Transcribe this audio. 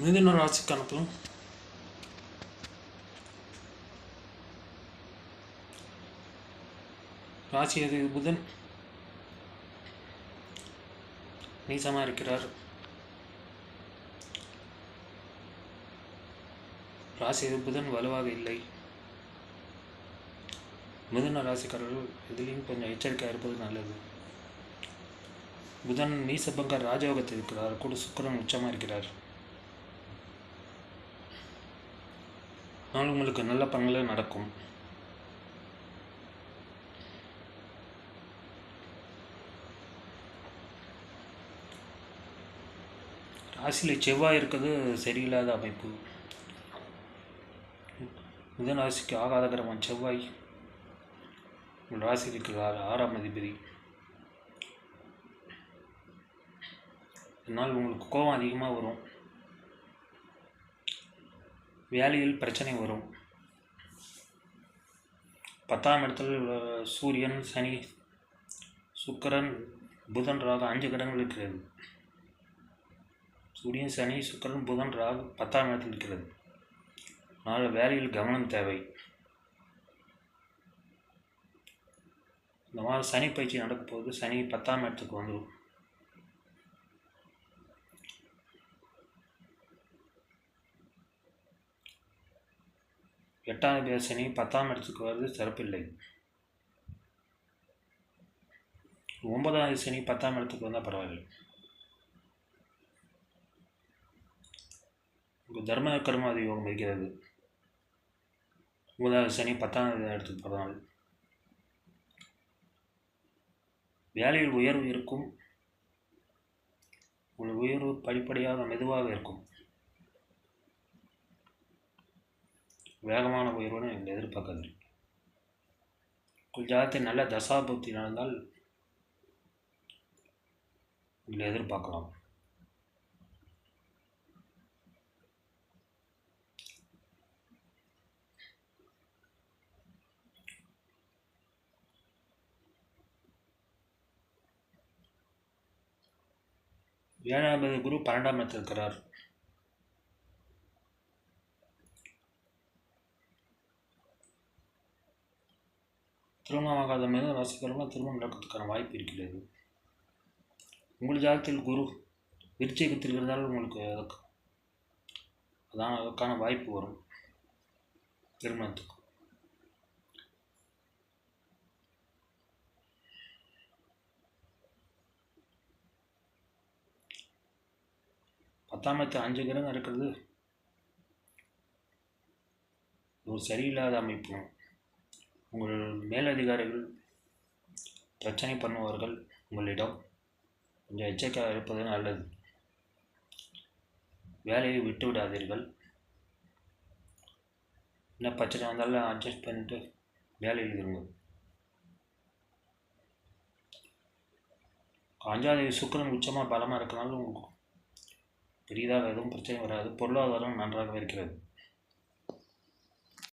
மிதுன ராசிக்கு அனுப்பலாம். ராசி அது புதன். நீசமாக இருக்கிறார். ராசி அது புதன் வலுவாக இல்லை. மிதுன ராசிக்காரர்கள் இதுலேயும் கொஞ்சம் எச்சரிக்கையாக இருப்பது நல்லது. புதன் நீசபங்க ராஜயோகத்தில் இருக்கிறார். கூட சுக்கரன் உச்சமாக இருக்கிறார். ஆனால் உங்களுக்கு நல்ல பங்களே நடக்கும். ராசியில் செவ்வாய் இருக்கிறது சரியில்லாத அமைப்பு. மிதன ராசிக்கு ஆகாத கிரமம் செவ்வாய். உங்கள் ராசியில் இருக்கிறார் ஆறாம் அதிபதி. இதனால் உங்களுக்கு கோபம் அதிகமாக வரும். வேலையில் பிரச்சனை வரும். பத்தாம் இடத்தில் சூரியன் சனி சுக்கரன் புதன் ராகு அஞ்சு கிரகங்கள் இருக்கிறது. சூரியன் சனி சுக்கிரன் புதன் ராகு பத்தாம் இடத்தில் இருக்கிறது. அதனால் வேலையில் கவனம் தேவை. இந்த மாதிரி சனி பயிற்சி நடக்கும் போது சனி பத்தாம் இடத்துக்கு வந்துடும் எட்டாம் பேர் சனி பத்தாம் இடத்துக்கு வருது சிறப்பில்லை. ஒன்பதாவது சனி பத்தாம் இடத்துக்கு வந்தால் பரவாயில்லை. உங்கள் தர்ம கர்ம யோகம் இருக்கிறது. ஒன்பதாவது சனி பத்தாம் இடத்துக்கு பரவாயில்லை. வேலையில் உயர்வு இருக்கும். உங்கள் உயர்வு படிப்படியாக மெதுவாக இருக்கும். வேகமான உயர்வுன்னு எங்களை எதிர்பார்க்காது உங்கள் நல்ல தசாபூர்த்தி நடந்தால் உங்களை எதிர்பார்க்கலாம். ஏழாம் குரு பன்னெண்டாம் இடத்தில் இருக்கிறார் திருமணமாகாத மீது ராசிக்காரமாக திருமணம் நடக்கிறதுக்கான வாய்ப்பு இருக்கிறது. உங்கள் ஜாதகத்தில் குரு விருச்சிகத்தில் இருந்தால் உங்களுக்கு அதான் அதுக்கான வாய்ப்பு வரும் திருமணத்துக்கு. பத்தாம் இடத்து அஞ்சு கிரகம் இருக்கிறது. ஒரு சரியில்லாத அமைப்பு. உங்கள் மேலதிகாரிகள் பிரச்சனை பண்ணுவார்கள் உங்களிடம் கொஞ்சம் எச்சரிக்கையாக இருப்பது நல்லது. வேலையை விட்டு விடாதீர்கள். என்ன பிரச்சனை வந்தாலும் அட்ஜஸ்ட் பண்ணிட்டு வேலையில் இருங்க அஞ்சாவது சுக்கரன் உச்சமாக பலமாக இருக்கனாலும் உங்களுக்கு பெரியதாக எதுவும் பிரச்சனை வராது. பொருளாதாரம் நன்றாக இருக்கிறது.